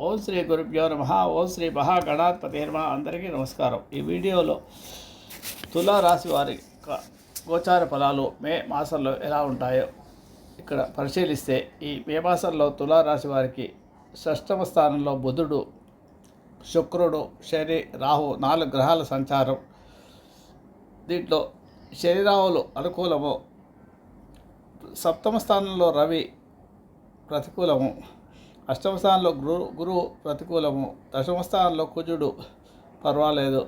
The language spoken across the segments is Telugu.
ఓం శ్రీ గురుభ్యో నమ. ఓం శ్రీ మహాగణాధిపతి నమ అందరికీ నమస్కారం. ఈ వీడియోలో తులా రాశి వారి గోచార ఫలాలు మే మాసంలో ఎలా ఉంటాయో ఇక్కడ పరిశీలిస్తే ఈ మే మాసంలో తులా రాశి వారికి షష్టమ స్థానంలో బుధుడు శుక్రుడు శని రాహు నాలుగు గ్రహాల సంచారం. దీంట్లో శని రాహులు అనుకూలము. సప్తమ స్థానంలో రవి ప్రతికూలము. అష్టమ స్థానంలో గురు గురువు ప్రతికూలము. దశమ స్థానంలో కుజుడు పర్వాలేదు.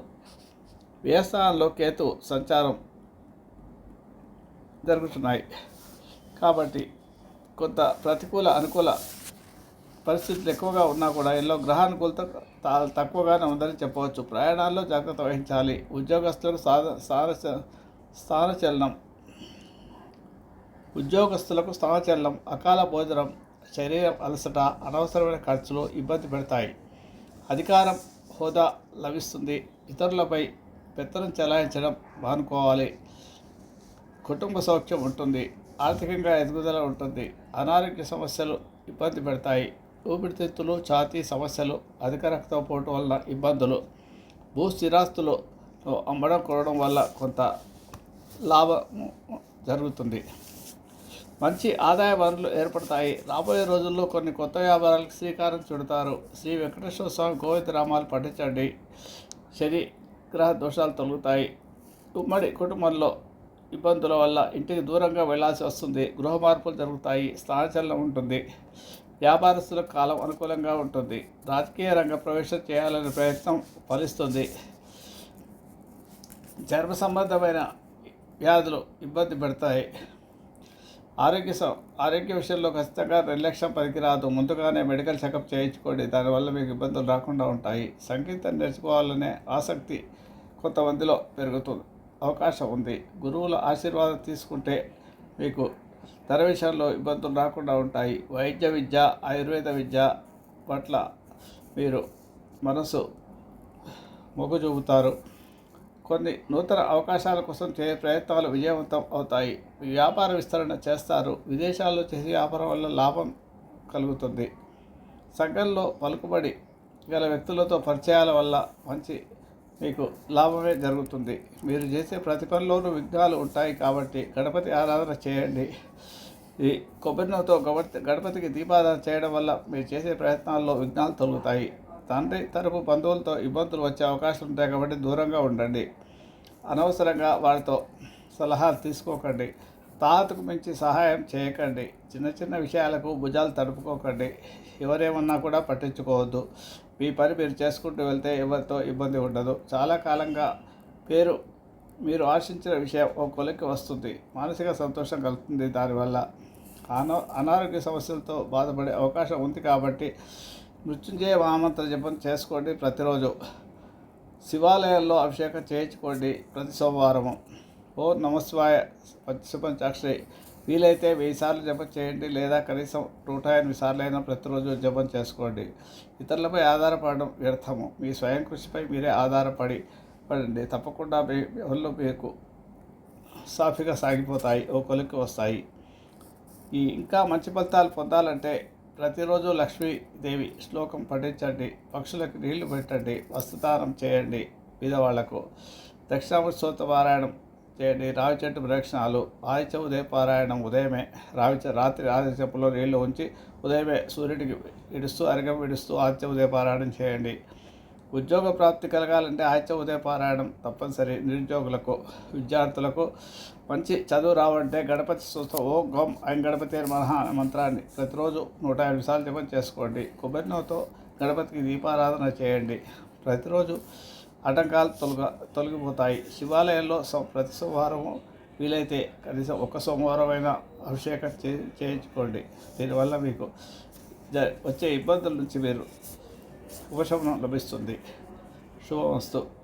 వ్యయస్థానంలో కేతు సంచారం జరుగుతున్నాయి. కాబట్టి కొంత ప్రతికూల అనుకూల పరిస్థితులు ఎక్కువగా ఉన్నా కూడా ఎన్నో గ్రహానుకూలత తక్కువగానే ఉందని చెప్పవచ్చు. ప్రయాణాల్లో జాగ్రత్త వహించాలి. ఉద్యోగస్తులకు స్థాన స్థానచలనం. ఉద్యోగస్తులకు స్థానచలనం అకాల భోజనం శరీరం అలసట అనవసరమైన ఖర్చులు ఇబ్బంది పెడతాయి. అధికారం హోదా లభిస్తుంది. ఇతరులపై పెత్తనం చెలాయించడం మానుకోవాలి. కుటుంబ సౌఖ్యం ఉంటుంది. ఆర్థికంగా ఎదుగుదల ఉంటుంది. అనారోగ్య సమస్యలు ఇబ్బంది పెడతాయి. ఊపిరితిత్తులు ఛాతీ సమస్యలు అధిక రక్తపోటు వలన ఇబ్బందులు. భూ స్థిరాస్తులు అమ్మడం కొనడం వల్ల కొంత లాభం జరుగుతుంది. మంచి ఆదాయ వనరులు ఏర్పడతాయి. రాబోయే రోజుల్లో కొన్ని కొత్త వ్యాపారాలకు శ్రీకారం చుడతారు. శ్రీ వెంకటేశ్వర స్వామి గోవింద రామాలు పఠించండి. శని గ్రహ దోషాలు తొలుగుతాయి. ఉమ్మడి కుటుంబంలో ఇబ్బందుల వల్ల ఇంటికి దూరంగా వెళ్ళాల్సి వస్తుంది. గృహ మార్పులు జరుగుతాయి. స్థానచలనం ఉంటుంది. వ్యాపారస్తులకు కాలం అనుకూలంగా ఉంటుంది. రాజకీయ రంగ ప్రవేశం చేయాలనే ప్రయత్నం ఫలిస్తుంది. చర్మ సంబంధమైన వ్యాధులు ఇబ్బంది పెడతాయి. ఆరోగ్య స- ఆరోగ్య విషయంలో ఖచ్చితంగా నిర్లక్ష్యం పనికిరాదు ముందుగానే మెడికల్ చెకప్ చేయించుకోండి. దానివల్ల మీకు ఇబ్బందులు రాకుండా ఉంటాయి. సంగీతం నేర్చుకోవాలనే ఆసక్తి కొంతమందిలో పెరుగుతుంది అవకాశం ఉంది. గురువుల ఆశీర్వాదం తీసుకుంటే మీకు ధర విషయంలో ఇబ్బందులు రాకుండా ఉంటాయి. వైద్య విద్య ఆయుర్వేద విద్య పట్ల మీరు మనసు మొగ్గు చూపుతారు. కొన్ని నూతన అవకాశాల కోసం చేసే ప్రయత్నాలు విజయవంతం అవుతాయి. వ్యాపార విస్తరణ చేస్తారు. విదేశాల్లో చేసే వ్యాపారం వల్ల లాభం కలుగుతుంది. సంఘంలో పలుకుబడి గల వ్యక్తులతో పరిచయాల వల్ల మంచి మీకు లాభమే జరుగుతుంది. మీరు చేసే ప్రతి పనిలోనూ విఘ్నాలు ఉంటాయి కాబట్టి గణపతి ఆరాధన చేయండి. ఈ కొబ్బరినతో గణపతికి దీపారాధన చేయడం వల్ల మీరు చేసే ప్రయత్నాల్లో విఘ్నాలు తొలుగుతాయి. తండ్రి తరపు బంధువులతో ఇబ్బందులు వచ్చే అవకాశం ఉంటాయి కాబట్టి దూరంగా ఉండండి. అనవసరంగా వారితో సలహాలు తీసుకోకండి. తాతకు మించి సహాయం చేయకండి. చిన్న చిన్న విషయాలకు భుజాలు తడుపుకోకండి. ఎవరేమన్నా కూడా పట్టించుకోవద్దు. మీ పని మీరు చేసుకుంటూ వెళ్తే ఎవరితో ఇబ్బంది ఉండదు. చాలా కాలంగా పేరు మీరు ఆశించిన విషయం ఒక కొలికి వస్తుంది. మానసిక సంతోషం కలుగుతుంది దానివల్ల. అనో అనారోగ్య సమస్యలతో బాధపడే అవకాశం ఉంది కాబట్టి మృత్యుంజయ మహామంత్ర జపం చేసుకోండి ప్రతిరోజు. శివాలయాల్లో అభిషేకం చేయించుకోండి ప్రతి సోమవారము. ఓ నమస్వాయ పంచపంచాక్షరి వీలైతే వెయ్యి సార్లు జపం చేయండి లేదా కనీసం నూట ఎనిమిది సార్లు అయినా ప్రతిరోజు జపం చేసుకోండి. ఇతరులపై ఆధారపడడం వ్యర్థము. మీ స్వయం కృషిపై మీరే ఆధారపడి పడండి. తప్పకుండా మీ ఒళ్ళు మీకు సాఫీగా సాగిపోతాయి. ఓ కొలిక్కి వస్తాయి. ఈ ఇంకా మంచి ఫలితాలు పొందాలంటే ప్రతిరోజు లక్ష్మీదేవి శ్లోకం పఠించండి పక్షులకు నీళ్ళు పెట్టండి వస్త్రదానం చేయండి బీదవాళ్ళకు. దక్షిణామూర్తి స్తోత్ర పారాయణం చేయండి రావి చెట్టు ప్రదక్షిణాలు ఆదిత్య ఉదయ పారాయణం ఉదయమే రావి రాత్రి ఆదిత్యపులో నీళ్ళు ఉంచి ఉదయమే సూర్యుడికి ఇడుస్తూ అరగం విడుస్తూ ఆదిత్య ఉదయ పారాయణం చేయండి. ఉద్యోగ ప్రాప్తి కలగాలంటే ఆచ ఉదయ పారాయణం తప్పనిసరి. నిరుద్యోగులకు విద్యార్థులకు మంచి చదువు రావాలంటే గణపతి స్తోత్రం ఓ గోం ఐం గణపతి మహా మంత్రాన్ని ప్రతిరోజు నూట యాభై సార్లు జపం చేసుకోండి. కొబ్బరినోతో గణపతికి దీపారాధన చేయండి. ప్రతిరోజు ఆటంకాలు తొలగ తొలగిపోతాయి. శివాలయంలో సో- ప్రతి సోమవారం వీలైతే కనీసం ఒక సోమవారం అయినా అభిషేకం చే చేయించుకోండి. దీనివల్ల మీకు జ వచ్చే ఇబ్బందుల నుంచి మీరు ఉపశమనం లభిస్తుంది. శుభమస్తు.